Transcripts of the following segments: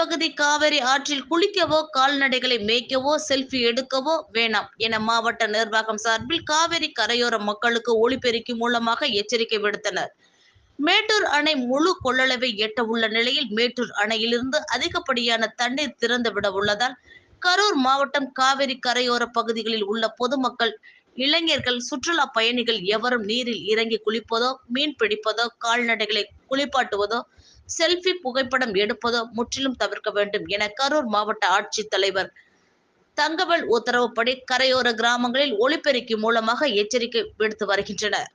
பகுதி காவிரி ஆற்றில் குளிக்கவோ கால்நடைகளை மேய்க்கவோ செல்ஃபி எடுக்கவோ வேணாம் என மாவட்ட நிர்வாகம் சார்பில் காவிரி கரையோர மக்களுக்கு ஒளிபெருக்கி மூலமாக எச்சரிக்கை விடுத்தனர். மேட்டூர் அணை முழு கொள்ளளவை எட்ட உள்ள நிலையில் மேட்டூர் அணையிலிருந்து அதிகப்படியான தண்ணீர் திறந்து விட உள்ளதால் கரூர் மாவட்டம் காவிரி கரையோர பகுதிகளில் உள்ள பொதுமக்கள் இளைஞர்கள் சுற்றுலா பயணிகள் எவரும் நீரில் இறங்கி குளிப்பதோ மீன் பிடிப்பதோ கால்நடைகளை குளிப்பாட்டுவதோ செல்ஃபி புகைப்படம் எடுப்பதோ முற்றிலும் தவிர்க்க வேண்டும் என கரூர் மாவட்ட ஆட்சித்தலைவர் தங்கவேல் உத்தரவுப்படி கரையோர கிராமங்களில் ஒளிபெருக்கி மூலமாக எச்சரிக்கை விடுத்து வருகின்றனர்.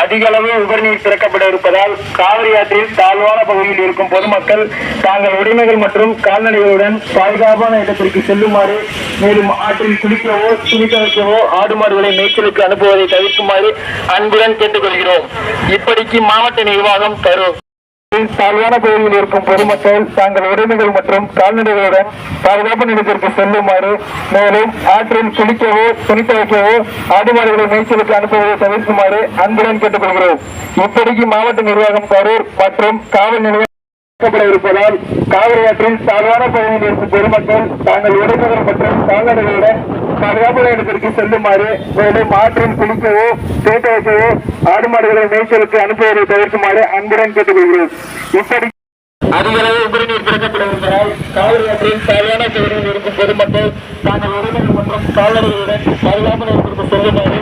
அதிக அளவு உபரிநீர் திறக்கப்பட இருப்பதால் காவிரி ஆற்றில் தாழ்வான பகுதியில் இருக்கும் பொதுமக்கள் தாங்கள் உடைமைகள் மற்றும் கால்நடைகளுடன் பாதுகாப்பான இடத்திற்கு செல்லுமாறு மேலும் ஆற்றில் குளிக்கவோ துணிக்க வைக்கவோ ஆடு மாடுகளை மேய்ச்சலுக்கு அனுப்புவதை தவிர்க்குமாறு அன்புடன் கேட்டுக்கொள்கிறோம். இப்படிக்கு மாவட்ட நிர்வாகம் தரும் தாழ்வான பகுதியில் இருக்கும் பொதுமக்கள் தங்கள் உடைமைகள் மற்றும் கால்நடைகளுடன் பாதுகாப்பு நிலத்திற்கு செல்லுமாறு மேலும் ஆற்றில் குளிக்கவோ துணி துவைக்கவோ ஆடு மாடுகளை மேய்ச்சலுக்கு அனுப்புவதை தவிர்க்குமாறு அன்புடன் கேட்டுக்கொள்கிறோம். இப்படிக்கு மாவட்ட நிர்வாகம் கரூர் மற்றும் காவல் நிலையம் இருப்பதால் காவிரி ஆற்றில் தாழ்வான பகுதியில் இருக்கும் பொதுமக்கள் தாங்கள் உடைமைகள் மற்றும் கால்நடைகளுடன் பாதுகாப்பான இடத்திற்கு செல்லுமாறு மேலும் ஆற்றில் குளிக்கவோ தேக்க வைக்கவோ ஆடு மாடுகளை மேய்ச்சலுக்கு அனுப்புவதை தவிர்க்குமாறு அன்புடன் கேட்டுக்கொள்கிறோம் இப்படி அதிகளவு உபரிநீர் திறக்கப்படுவதால் காவிரி ஆற்றில் தேவையான பகுதியில் இருக்கும் பொதுமக்கள் தாங்கள் உடைமைகள் மற்றும் கால்நடைகளுடன் பாதுகாப்பான செல்லுமாறு